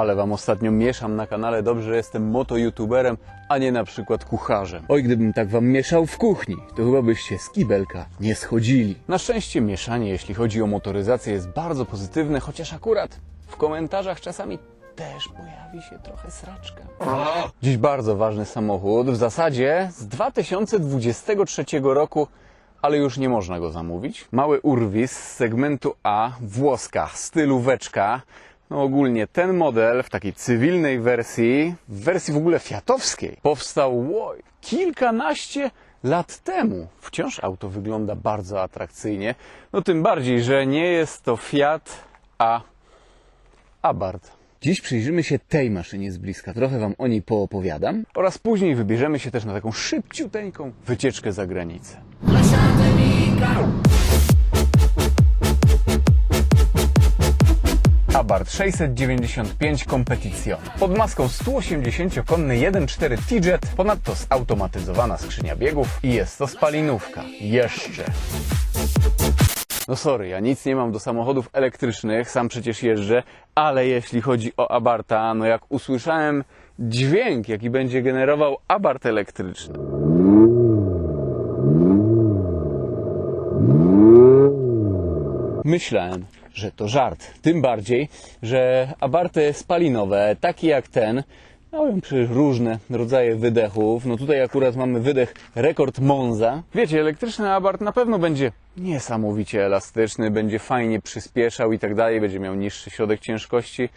Ale wam ostatnio mieszam na kanale dobrze, że jestem moto-youtuberem, a nie na przykład kucharzem. Oj, gdybym tak wam mieszał w kuchni, to chyba byście z kibelka nie schodzili. Na szczęście mieszanie, jeśli chodzi o motoryzację, jest bardzo pozytywne, chociaż akurat w komentarzach czasami też pojawi się trochę sraczka. Dziś bardzo ważny samochód, w zasadzie z 2023 roku, ale już nie można go zamówić. Mały urwis z segmentu A, włoska, stylóweczka. No ogólnie ten model w takiej cywilnej wersji, w wersji w ogóle fiatowskiej, powstał oj, kilkanaście lat temu. Wciąż auto wygląda bardzo atrakcyjnie. No tym bardziej, że nie jest to Fiat, a Abarth. Dziś przyjrzymy się tej maszynie z bliska, trochę Wam o niej poopowiadam oraz później wybierzemy się też na taką szybciuteńką wycieczkę za granicę. Abarth 695 Competizione. Pod maską 180-konny 1.4 T-Jet, ponadto zautomatyzowana skrzynia biegów i jest to spalinówka. Jeszcze. No sorry, ja nic nie mam do samochodów elektrycznych, sam przecież jeżdżę, ale jeśli chodzi o Abarta, no jak usłyszałem dźwięk, jaki będzie generował Abart elektryczny. Myślałem, że to żart. Tym bardziej, że abarty spalinowe, takie jak ten, mają przecież różne rodzaje wydechów. No tutaj akurat mamy wydech rekord Monza. Wiecie, elektryczny abart na pewno będzie niesamowicie elastyczny, będzie fajnie przyspieszał i tak dalej, będzie miał niższy środek ciężkości.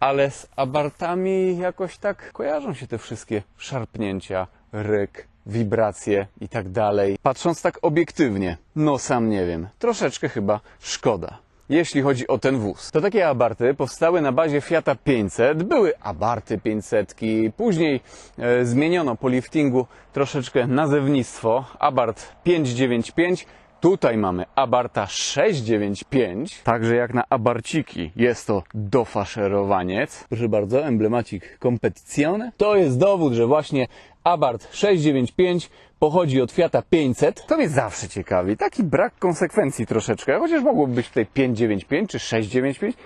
Ale z abartami jakoś tak kojarzą się te wszystkie szarpnięcia, ryk, wibracje i tak dalej. Patrząc tak obiektywnie, no sam nie wiem, troszeczkę chyba szkoda. Jeśli chodzi o ten wóz, to takie abarty powstały na bazie Fiata 500, były abarty 500, później e, zmieniono po liftingu troszeczkę nazewnictwo, abart 595, Tutaj mamy Abarta 695, także jak na abarciki jest to dofaszerowaniec. Proszę bardzo, emblemacik Competizione. To jest dowód, że właśnie Abart 695 pochodzi od Fiata 500. To mnie zawsze ciekawi, taki brak konsekwencji troszeczkę, chociaż mogłoby być tutaj 595 czy 695.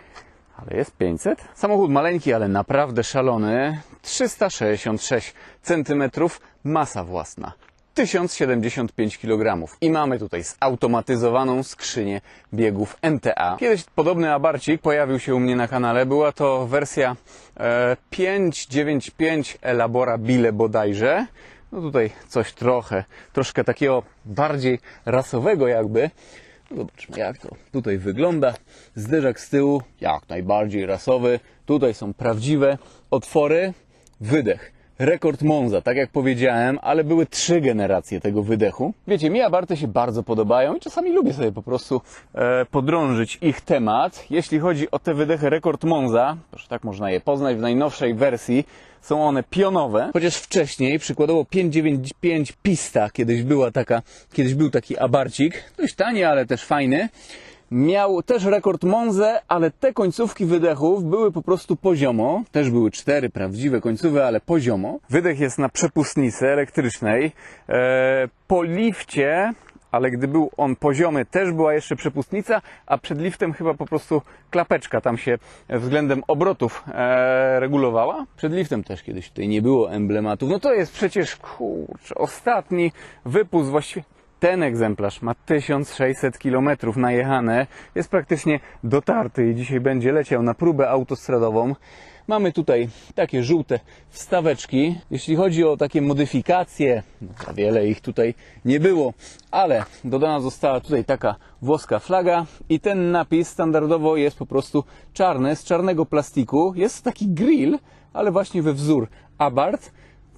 Ale jest 500. Samochód maleńki, ale naprawdę szalony. 366 cm, masa własna. 1075 kg. I mamy tutaj zautomatyzowaną skrzynię biegów NTA. Kiedyś podobny abarcik pojawił się u mnie na kanale. Była to wersja e, 595 Elaborabile bodajże. No tutaj coś trochę, troszkę takiego bardziej rasowego jakby. No Zobaczmy jak to tutaj wygląda. Zderzak z tyłu, jak najbardziej rasowy. Tutaj są prawdziwe otwory. Wydech. Rekord Monza, tak jak powiedziałem, ale były trzy generacje tego wydechu. Wiecie, mi abarty się bardzo podobają i czasami lubię sobie po prostu e, podrążyć ich temat. Jeśli chodzi o te wydechy Rekord Monza, że tak można je poznać w najnowszej wersji, są one pionowe, chociaż wcześniej, przykładowo 595 Pista, kiedyś była taka, kiedyś był taki abarcik, dość tani, ale też fajny. Miał też rekord Monze, ale te końcówki wydechów były po prostu poziomo. Też były cztery prawdziwe końcówe, ale poziomo. Wydech jest na przepustnicy elektrycznej. E, po lifcie, ale gdy był on poziomy, też była jeszcze przepustnica, a przed liftem chyba po prostu klapeczka tam się względem obrotów e, regulowała. Przed liftem też kiedyś tutaj nie było emblematów. No to jest przecież, kurczę, ostatni wypust właściwie ten egzemplarz ma 1600 km najechane, jest praktycznie dotarty i dzisiaj będzie leciał na próbę autostradową. Mamy tutaj takie żółte wstaweczki. Jeśli chodzi o takie modyfikacje, no wiele ich tutaj nie było, ale dodana została tutaj taka włoska flaga i ten napis standardowo jest po prostu czarny, z czarnego plastiku. Jest taki grill, ale właśnie we wzór Abarth.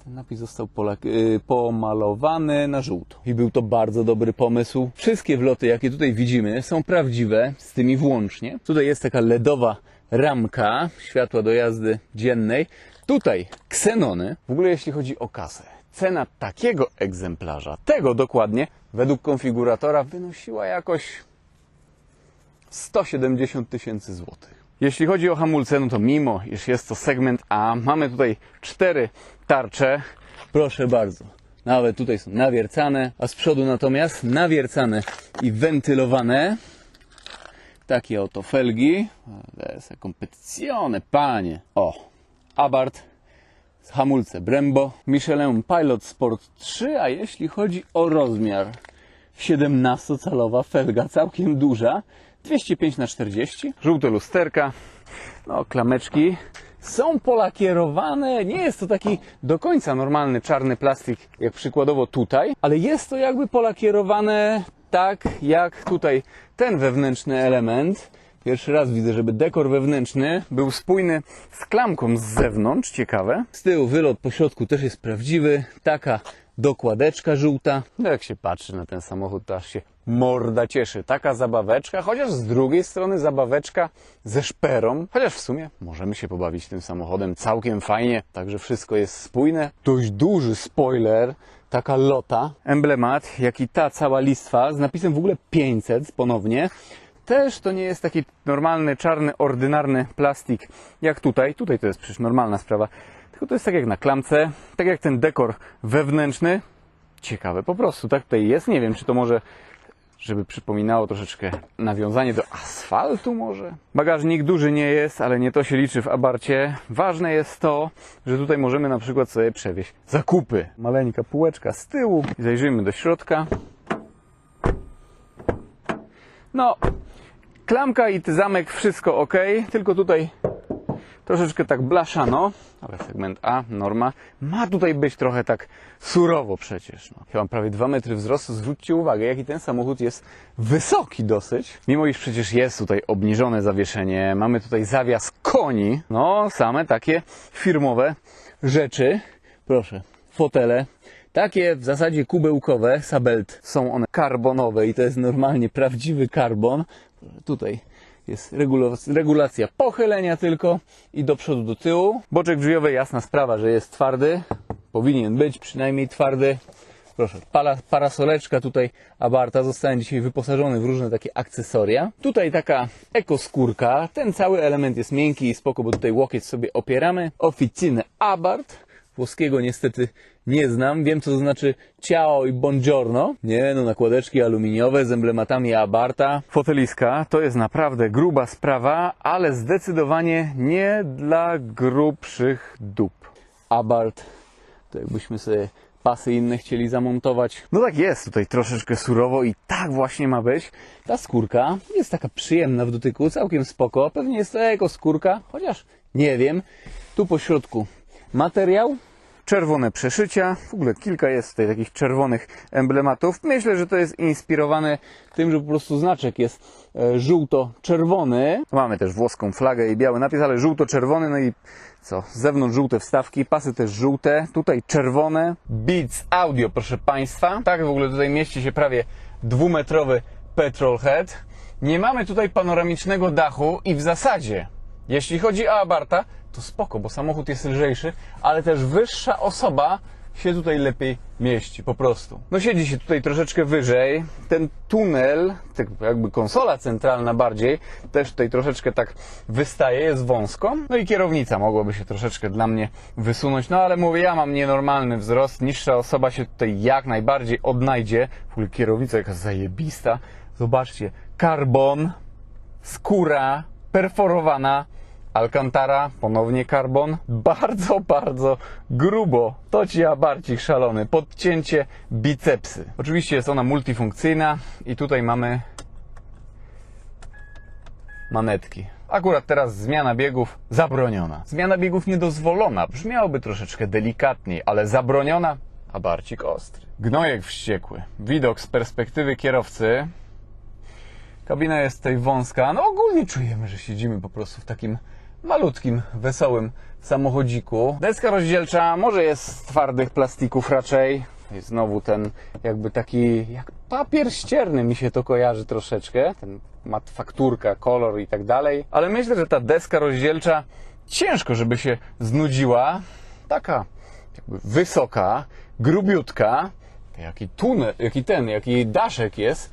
Ten napis został polak- y, pomalowany na żółto. I był to bardzo dobry pomysł. Wszystkie wloty, jakie tutaj widzimy, są prawdziwe, z tymi włącznie. Tutaj jest taka LEDowa ramka, światła do jazdy dziennej. Tutaj ksenony. W ogóle jeśli chodzi o kasę. Cena takiego egzemplarza, tego dokładnie, według konfiguratora wynosiła jakoś 170 tysięcy złotych. Jeśli chodzi o hamulce, no to mimo, iż jest to segment A, mamy tutaj cztery tarcze. Proszę bardzo. Nawet tutaj są nawiercane, a z przodu natomiast nawiercane i wentylowane. takie oto felgi. To jest competizione, panie. O, Abarth, hamulce Brembo, Michelin Pilot Sport 3, a jeśli chodzi o rozmiar, 17-calowa felga, całkiem duża, 205 na 40 żółte lusterka, no klameczki są polakierowane, nie jest to taki do końca normalny czarny plastik, jak przykładowo tutaj, ale jest to jakby polakierowane tak jak tutaj ten wewnętrzny element. Pierwszy raz widzę, żeby dekor wewnętrzny był spójny z klamką z zewnątrz, ciekawe. Z tyłu wylot po środku też jest prawdziwy, taka dokładeczka żółta. No jak się patrzy na ten samochód, to aż się morda cieszy. Taka zabaweczka, chociaż z drugiej strony zabaweczka ze szperą. Chociaż w sumie możemy się pobawić tym samochodem całkiem fajnie, także wszystko jest spójne. Dość duży spoiler, taka lota. Emblemat, jak i ta cała listwa z napisem w ogóle 500 ponownie. Też to nie jest taki normalny, czarny, ordynarny plastik jak tutaj. Tutaj to jest przecież normalna sprawa. Tylko to jest tak jak na klamce, tak jak ten dekor wewnętrzny. Ciekawe po prostu, tak tutaj jest. Nie wiem, czy to może, żeby przypominało troszeczkę nawiązanie do asfaltu może. Bagażnik duży nie jest, ale nie to się liczy w Abarcie. Ważne jest to, że tutaj możemy na przykład sobie przewieźć zakupy. Maleńka półeczka z tyłu. Zajrzyjmy do środka. No, klamka i zamek wszystko ok, tylko tutaj troszeczkę tak blaszano, ale segment A, norma, ma tutaj być trochę tak surowo przecież. No. Ja mam prawie 2 metry wzrostu, zwróćcie uwagę, jaki ten samochód jest wysoki dosyć. Mimo iż przecież jest tutaj obniżone zawieszenie, mamy tutaj zawias koni, no same takie firmowe rzeczy. Proszę, fotele, takie w zasadzie kubełkowe, Sabelt, są one karbonowe i to jest normalnie prawdziwy karbon. Tutaj jest regulacja, pochylenia tylko i do przodu, do tyłu. Boczek drzwiowy, jasna sprawa, że jest twardy. Powinien być przynajmniej twardy. Proszę, para, parasoleczka tutaj Abarta zostanie dzisiaj wyposażony w różne takie akcesoria. Tutaj taka ekoskórka. Ten cały element jest miękki i spoko, bo tutaj łokieć sobie opieramy. Oficiny Abart. Włoskiego niestety nie znam. Wiem, co to znaczy ciao i buongiorno. Nie, no nakładeczki aluminiowe z emblematami Abarta. Foteliska to jest naprawdę gruba sprawa, ale zdecydowanie nie dla grubszych dup. Abart, to jakbyśmy sobie pasy inne chcieli zamontować. No tak jest, tutaj troszeczkę surowo i tak właśnie ma być. Ta skórka jest taka przyjemna w dotyku, całkiem spoko. Pewnie jest to jako skórka, chociaż nie wiem. Tu po środku materiał, czerwone przeszycia. W ogóle kilka jest tutaj takich czerwonych emblematów. Myślę, że to jest inspirowane tym, że po prostu znaczek jest e, żółto-czerwony. Mamy też włoską flagę i biały napis, ale żółto-czerwony, no i co? Z zewnątrz żółte wstawki, pasy też żółte, tutaj czerwone. Beats Audio, proszę Państwa. Tak w ogóle tutaj mieści się prawie dwumetrowy petrolhead. Nie mamy tutaj panoramicznego dachu i w zasadzie, jeśli chodzi o Abarta, to spoko, bo samochód jest lżejszy, ale też wyższa osoba się tutaj lepiej mieści, po prostu. No siedzi się tutaj troszeczkę wyżej. Ten tunel, tak jakby konsola centralna bardziej, też tutaj troszeczkę tak wystaje, jest wąsko. No i kierownica mogłaby się troszeczkę dla mnie wysunąć, no ale mówię, ja mam nienormalny wzrost, niższa osoba się tutaj jak najbardziej odnajdzie. W ogóle kierownica jaka zajebista. Zobaczcie, karbon, skóra perforowana, Alcantara, ponownie karbon, bardzo, bardzo grubo. To ci abarcik szalony, podcięcie bicepsy. Oczywiście jest ona multifunkcyjna i tutaj mamy manetki. Akurat teraz zmiana biegów zabroniona. Zmiana biegów niedozwolona, brzmiałoby troszeczkę delikatniej, ale zabroniona, a barcik ostry. Gnojek wściekły. Widok z perspektywy kierowcy. Kabina jest tutaj wąska. No ogólnie czujemy, że siedzimy po prostu w takim malutkim, wesołym samochodziku. Deska rozdzielcza może jest z twardych plastików raczej. I znowu ten jakby taki, jak papier ścierny mi się to kojarzy troszeczkę. Ten ma fakturka, kolor i tak dalej. Ale myślę, że ta deska rozdzielcza ciężko, żeby się znudziła. Taka jakby wysoka, grubiutka. Jaki tunel, jaki ten, jaki daszek jest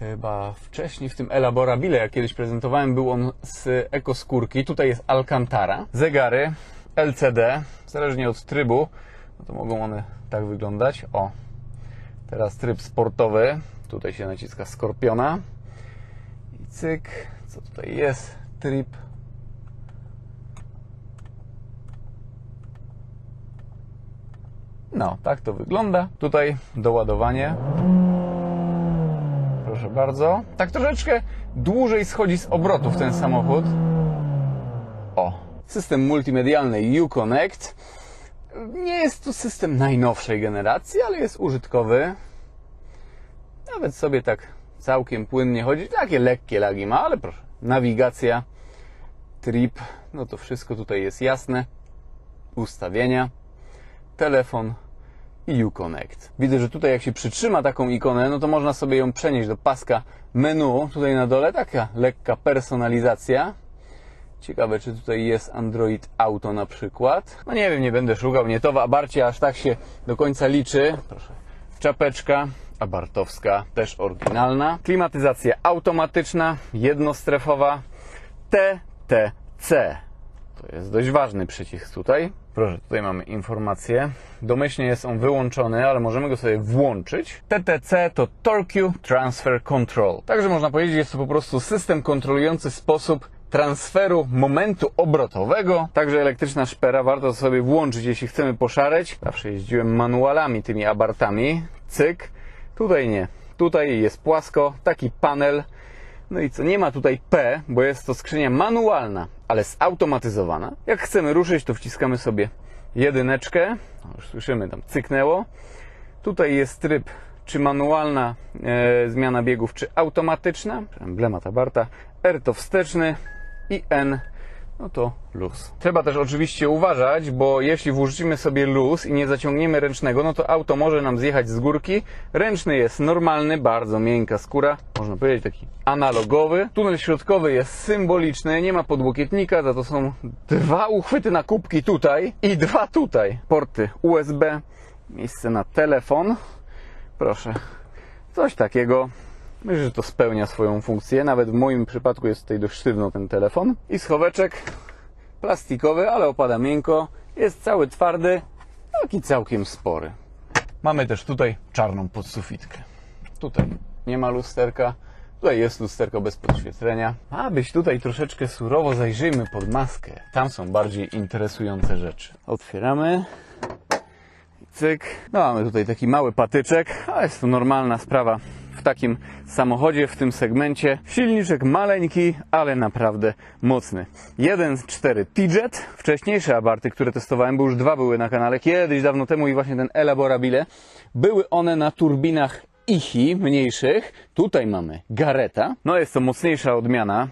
chyba wcześniej w tym Elaborabile, jak kiedyś prezentowałem, był on z ekoskórki. Tutaj jest Alcantara. Zegary LCD, zależnie od trybu, no to mogą one tak wyglądać. O, teraz tryb sportowy. Tutaj się naciska Skorpiona. I cyk. Co tutaj jest? Trip. No, tak to wygląda. Tutaj doładowanie. Proszę bardzo. Tak troszeczkę dłużej schodzi z obrotów ten samochód. O, system multimedialny Uconnect. Nie jest to system najnowszej generacji, ale jest użytkowy. Nawet sobie tak całkiem płynnie chodzi. Takie lekkie lagi ma, ale proszę. Nawigacja, trip, no to wszystko tutaj jest jasne. Ustawienia, telefon Uconnect. Widzę, że tutaj jak się przytrzyma taką ikonę, no to można sobie ją przenieść do paska menu. Tutaj na dole taka lekka personalizacja. Ciekawe, czy tutaj jest Android Auto na przykład. No nie wiem, nie będę szukał, nie to w Abarcie aż tak się do końca liczy. Proszę. Czapeczka abartowska, też oryginalna. Klimatyzacja automatyczna, jednostrefowa. TTC. To jest dość ważny przycisk tutaj. Proszę, tutaj mamy informację. Domyślnie jest on wyłączony, ale możemy go sobie włączyć. TTC to Torque Transfer Control. Także można powiedzieć, jest to po prostu system kontrolujący sposób transferu momentu obrotowego. Także elektryczna szpera warto sobie włączyć, jeśli chcemy poszareć. Zawsze jeździłem manualami tymi abartami. Cyk. Tutaj nie. Tutaj jest płasko, taki panel. No i co, nie ma tutaj P, bo jest to skrzynia manualna, ale zautomatyzowana. Jak chcemy ruszyć, to wciskamy sobie jedyneczkę. Już słyszymy, tam cyknęło. Tutaj jest tryb, czy manualna e, zmiana biegów, czy automatyczna. Emblemat Abarta. R to wsteczny i N no to luz. Trzeba też oczywiście uważać, bo jeśli włożymy sobie luz i nie zaciągniemy ręcznego, no to auto może nam zjechać z górki. Ręczny jest normalny, bardzo miękka skóra, można powiedzieć taki analogowy. Tunel środkowy jest symboliczny, nie ma podłokietnika, za to są dwa uchwyty na kubki tutaj i dwa tutaj. Porty USB, miejsce na telefon. Proszę, coś takiego. Myślę, że to spełnia swoją funkcję. Nawet w moim przypadku jest tutaj dość sztywno ten telefon. I schoweczek plastikowy, ale opada miękko. Jest cały twardy, taki całkiem spory. Mamy też tutaj czarną podsufitkę. Tutaj nie ma lusterka. Tutaj jest lusterko bez podświetlenia. A tutaj troszeczkę surowo, zajrzyjmy pod maskę. Tam są bardziej interesujące rzeczy. Otwieramy. Cyk. No mamy tutaj taki mały patyczek, ale jest to normalna sprawa w takim samochodzie, w tym segmencie. Silniczek maleńki, ale naprawdę mocny. 1.4 T-Jet. Wcześniejsze abarty, które testowałem, bo już dwa były na kanale kiedyś dawno temu i właśnie ten Elaborabile. Były one na turbinach IHI mniejszych. Tutaj mamy Gareta. No jest to mocniejsza odmiana.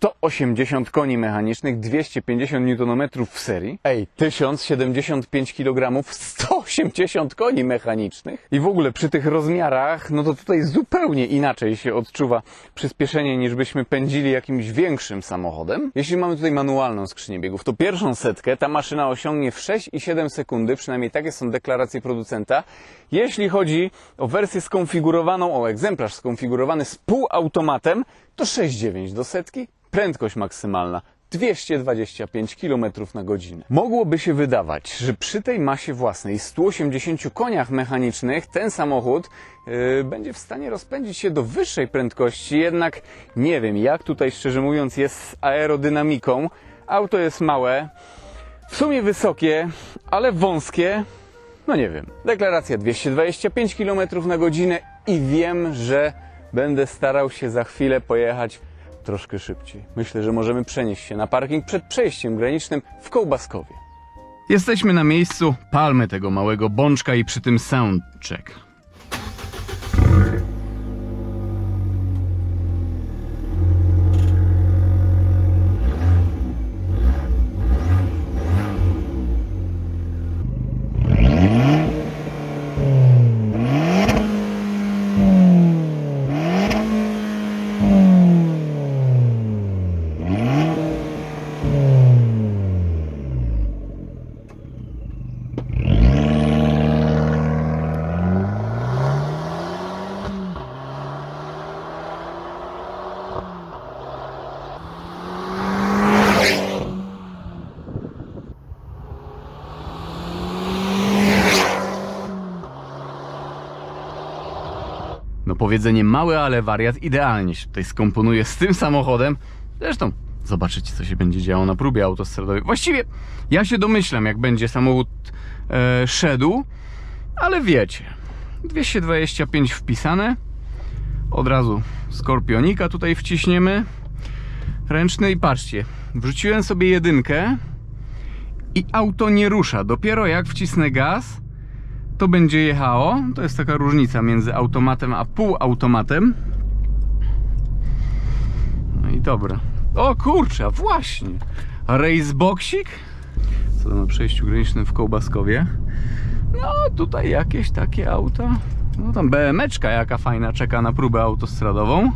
180 koni mechanicznych, 250 Nm w serii. Ej, 1075 kg, 180 koni mechanicznych. I w ogóle przy tych rozmiarach, no to tutaj zupełnie inaczej się odczuwa przyspieszenie niż byśmy pędzili jakimś większym samochodem. Jeśli mamy tutaj manualną skrzynię biegów, to pierwszą setkę ta maszyna osiągnie w 6,7 sekundy, przynajmniej takie są deklaracje producenta. Jeśli chodzi o wersję skonfigurowaną, o egzemplarz skonfigurowany z półautomatem, to 6,9 do setki, prędkość maksymalna 225 km na godzinę. Mogłoby się wydawać, że przy tej masie własnej 180 koniach mechanicznych ten samochód yy, będzie w stanie rozpędzić się do wyższej prędkości, jednak nie wiem jak tutaj szczerze mówiąc jest z aerodynamiką. Auto jest małe, w sumie wysokie, ale wąskie. No nie wiem. Deklaracja 225 km na godzinę i wiem, że będę starał się za chwilę pojechać troszkę szybciej. Myślę, że możemy przenieść się na parking przed przejściem granicznym w Kołbaskowie. Jesteśmy na miejscu palmy tego małego bączka i przy tym soundcheck. Powiedzenie mały, ale wariat idealnie się tutaj skomponuje z tym samochodem. Zresztą zobaczycie, co się będzie działo na próbie autostradowej. Właściwie ja się domyślam, jak będzie samochód e, szedł, ale wiecie, 225 wpisane, od razu Skorpionika tutaj wciśniemy, ręczny i patrzcie, wrzuciłem sobie jedynkę i auto nie rusza. Dopiero jak wcisnę gaz, to będzie jechało. To jest taka różnica między automatem a półautomatem. No i dobra. O kurczę, właśnie. Raceboxik? Co tam na przejściu granicznym w Kołbaskowie? No tutaj jakieś takie auta. No tam BMeczka jaka fajna czeka na próbę autostradową.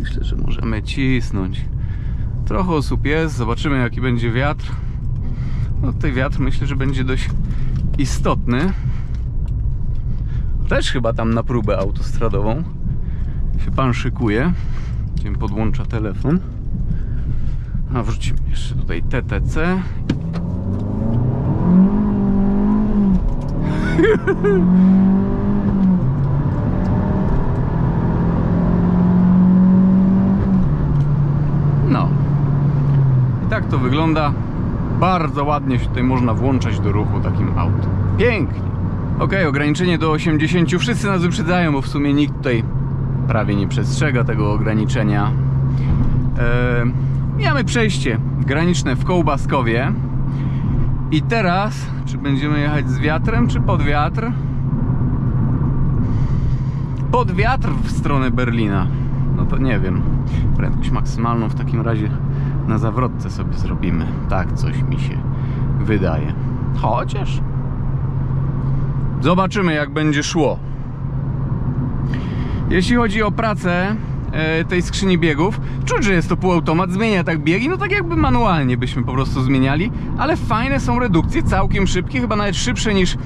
Myślę, że możemy cisnąć. Trochę osób jest, zobaczymy jaki będzie wiatr. No tutaj wiatr myślę, że będzie dość istotny. Też chyba tam na próbę autostradową się pan szykuje. Gdzie podłącza telefon. A wrzucimy jeszcze tutaj TTC. No. I tak to wygląda. Bardzo ładnie się tutaj można włączać do ruchu takim autem. Pięknie. Ok, ograniczenie do 80. Wszyscy nas wyprzedzają, bo w sumie nikt tutaj prawie nie przestrzega tego ograniczenia. Eee, mamy przejście graniczne w Kołbaskowie. I teraz, czy będziemy jechać z wiatrem, czy pod wiatr? Pod wiatr w stronę Berlina. No to nie wiem. Prędkość maksymalną w takim razie na zawrotce sobie zrobimy. Tak coś mi się wydaje. Chociaż zobaczymy jak będzie szło. Jeśli chodzi o pracę e, tej skrzyni biegów, czuć, że jest to półautomat, zmienia tak biegi, no tak jakby manualnie byśmy po prostu zmieniali, ale fajne są redukcje, całkiem szybkie, chyba nawet szybsze niż e,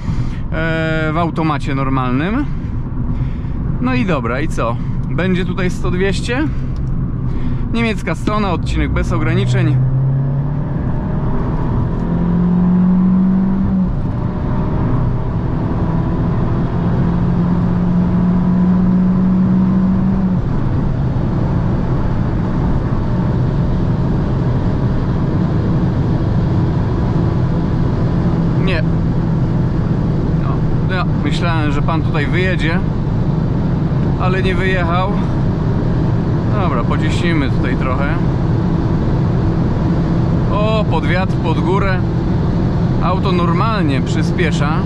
w automacie normalnym. No i dobra, i co? Będzie tutaj 100-200? Niemiecka strona, odcinek bez ograniczeń. Nie. No, ja myślałem, że pan tutaj wyjedzie, ale nie wyjechał. Dobra, pociśnijmy tutaj trochę. O, pod wiatr, pod górę. Auto normalnie przyspiesza.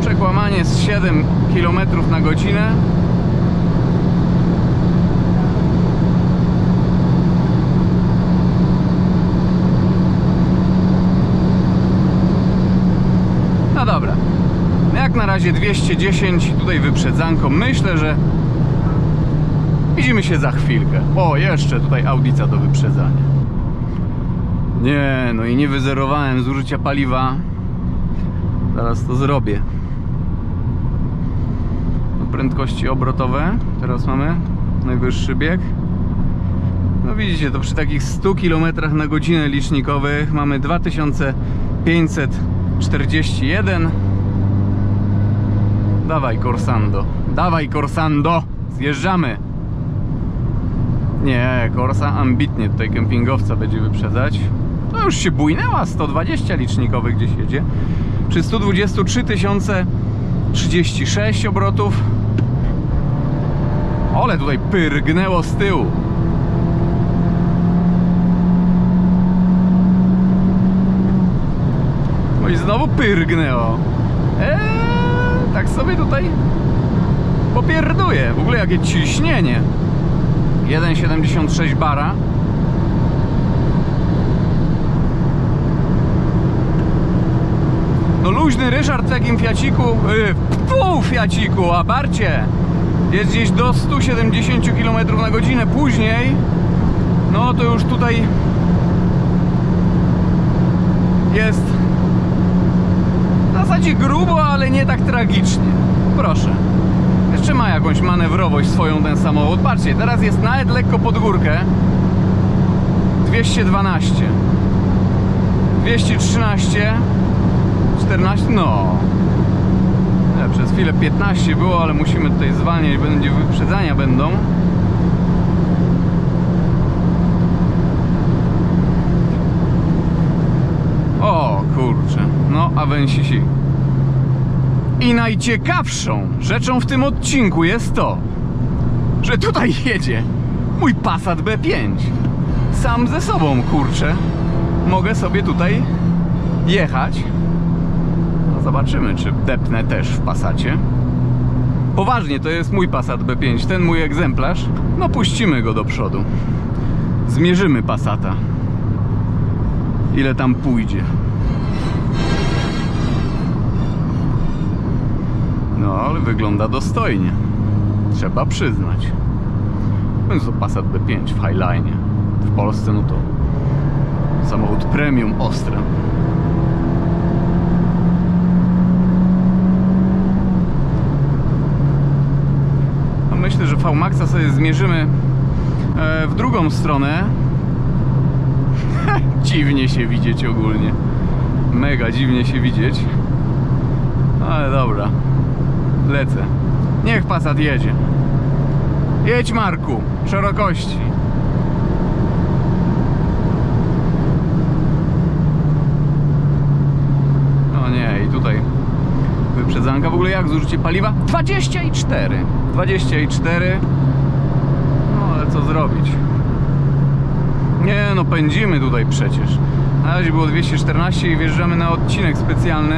Przekłamanie z 7 km na godzinę. No dobra. Jak na razie 210 tutaj wyprzedzanko. Myślę, że widzimy się za chwilkę. O, jeszcze tutaj audica do wyprzedzania. Nie, no i nie wyzerowałem zużycia paliwa. Zaraz to zrobię. Prędkości obrotowe. Teraz mamy najwyższy bieg. No widzicie, to przy takich 100 km na godzinę licznikowych mamy 2541 Dawaj Corsando, dawaj Corsando, zjeżdżamy. Nie, Corsa ambitnie tutaj kempingowca będzie wyprzedzać. To już się bujnęła, 120 licznikowych gdzieś jedzie. Przy 123 36 obrotów. Ole tutaj pyrgnęło z tyłu. No i znowu pyrgnęło. Eee, tak sobie tutaj popierduje. W ogóle jakie ciśnienie. 1,76 bara. No luźny Ryszard w takim Fiaciku, yy, pół Fiaciku, a barcie jest gdzieś do 170 km na godzinę. Później, no to już tutaj jest w zasadzie grubo, ale nie tak tragicznie. Proszę. Jeszcze ma jakąś manewrowość swoją ten samochód. Patrzcie, teraz jest nawet lekko pod górkę. 212. 213. 14, no. Przez chwilę 15 było, ale musimy tutaj zwalniać, będzie wyprzedzania będą. O kurczę, no awensisi. I najciekawszą rzeczą w tym odcinku jest to, że tutaj jedzie mój Passat B5. Sam ze sobą, kurczę. Mogę sobie tutaj jechać. No zobaczymy, czy depnę też w Passacie. Poważnie, to jest mój Passat B5, ten mój egzemplarz. No puścimy go do przodu. Zmierzymy Passata. Ile tam pójdzie. No, ale wygląda dostojnie. Trzeba przyznać. Więc to Passat B5 w Highline. W Polsce no to samochód premium ostry. No myślę, że V-Maxa sobie zmierzymy e, w drugą stronę. dziwnie się widzieć ogólnie. Mega dziwnie się widzieć. Ale dobra. Lecę. Niech Passat jedzie. Jedź Marku, szerokości. O nie, i tutaj wyprzedzanka. W ogóle jak zużycie paliwa? 24. 24. No ale co zrobić? Nie no, pędzimy tutaj przecież. Na razie było 214 i wjeżdżamy na odcinek specjalny.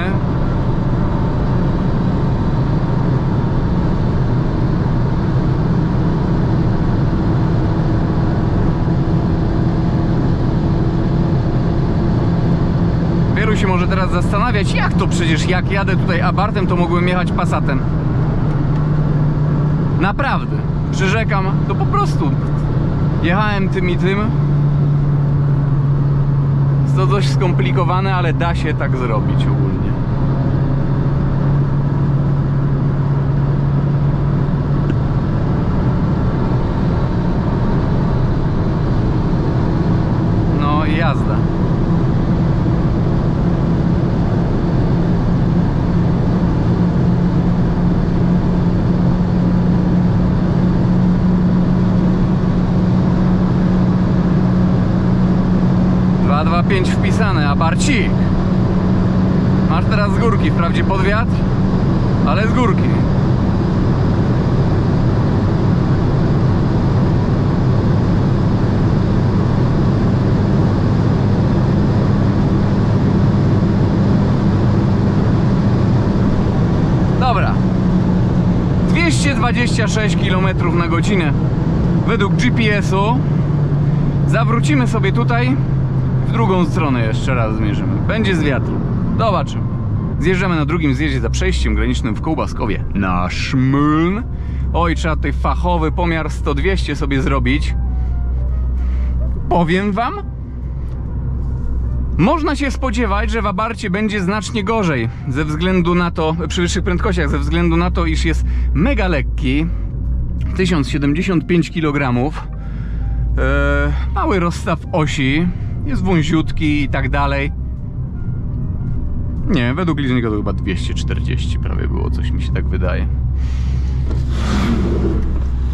Się może teraz zastanawiać, jak to przecież, jak jadę tutaj Abartem, to mogłem jechać Passatem. Naprawdę, przyrzekam, to po prostu jechałem tym i tym. Jest to dość skomplikowane, ale da się tak zrobić ogólnie. No i jazda. Dwa, dwa, pięć wpisane, a Barcik. Masz teraz z górki, wprawdzie pod wiatr, ale z górki. Dobra. 226 km na godzinę. Według GPS-u Zawrócimy sobie tutaj w drugą stronę jeszcze raz zmierzymy. Będzie z wiatru. Zobaczymy. Zjeżdżamy na drugim zjeździe za przejściem granicznym w Kołbaskowie na Szmyln. Oj, trzeba tutaj fachowy pomiar 100-200 sobie zrobić. Powiem wam, można się spodziewać, że w Abarcie będzie znacznie gorzej ze względu na to, przy wyższych prędkościach, ze względu na to, iż jest mega lekki, 1075 kg, e, mały rozstaw osi, jest wąziutki i tak dalej. Nie, według licznika to chyba 240 prawie było, coś mi się tak wydaje.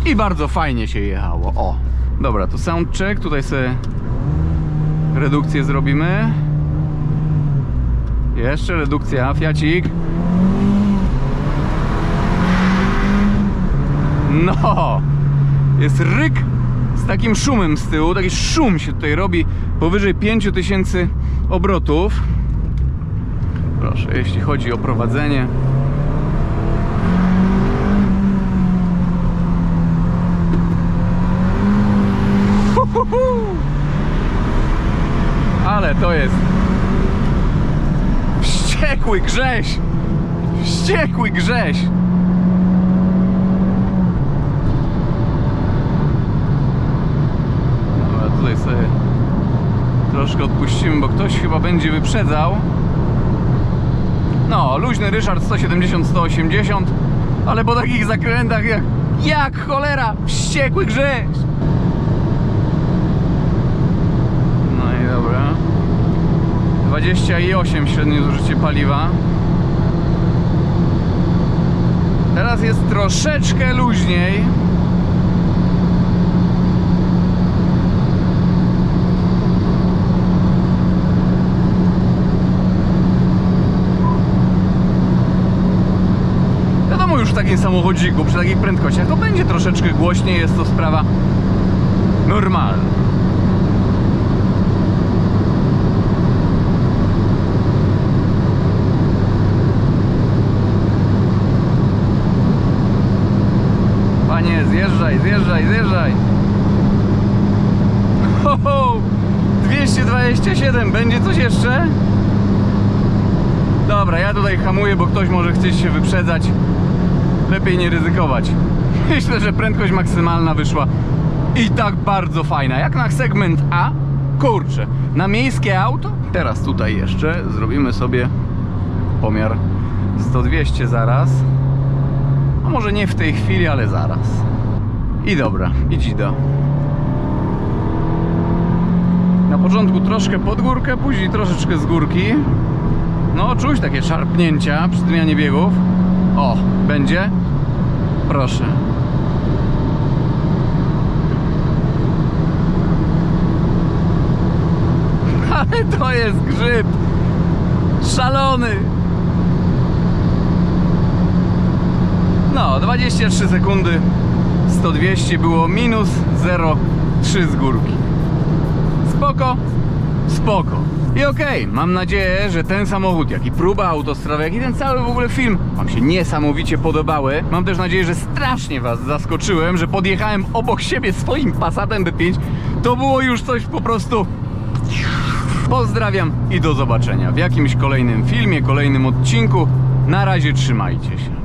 I bardzo fajnie się jechało. O, dobra, to soundcheck, tutaj sobie redukcję zrobimy. Jeszcze redukcja, fiacik. No, jest ryk z takim szumem z tyłu, taki szum się tutaj robi powyżej 5000 obrotów. Proszę, jeśli chodzi o prowadzenie. Ale to jest wściekły grześ! Wściekły grześ! Dobra, tutaj sobie troszkę odpuścimy, bo ktoś chyba będzie wyprzedzał. No, luźny Ryszard 170-180, ale po takich zakrętach jak, jak cholera, wściekły grześ! No i dobra. 28 średnie zużycie paliwa. teraz jest troszeczkę luźniej. W takim samochodziku, przy takich prędkościach to będzie troszeczkę głośniej, jest to sprawa normalna. Panie, zjeżdżaj, zjeżdżaj, zjeżdżaj. Ho, ho! 227, będzie coś jeszcze? Dobra, ja tutaj hamuję, bo ktoś może chcieć się wyprzedzać. Lepiej nie ryzykować. Myślę, że prędkość maksymalna wyszła i tak bardzo fajna. Jak na segment A, kurczę, na miejskie auto. Teraz tutaj jeszcze zrobimy sobie pomiar 100-200 zaraz. A może nie w tej chwili, ale zaraz. I dobra, idź do. Na początku troszkę pod górkę, później troszeczkę z górki. No, czuć takie szarpnięcia przy zmianie biegów. O, będzie? Proszę. Ale to jest grzyb! Szalony! No, 23 sekundy 100-200 było minus 0,3 z górki. Spoko, spoko. I okej, mam nadzieję, że ten samochód, jak i próba autostrady, jak i ten cały w ogóle film Wam się niesamowicie podobały. Mam też nadzieję, że strasznie Was zaskoczyłem, że podjechałem obok siebie swoim Passatem B5. To było już coś po prostu... Pozdrawiam i do zobaczenia w jakimś kolejnym filmie, kolejnym odcinku. Na razie trzymajcie się.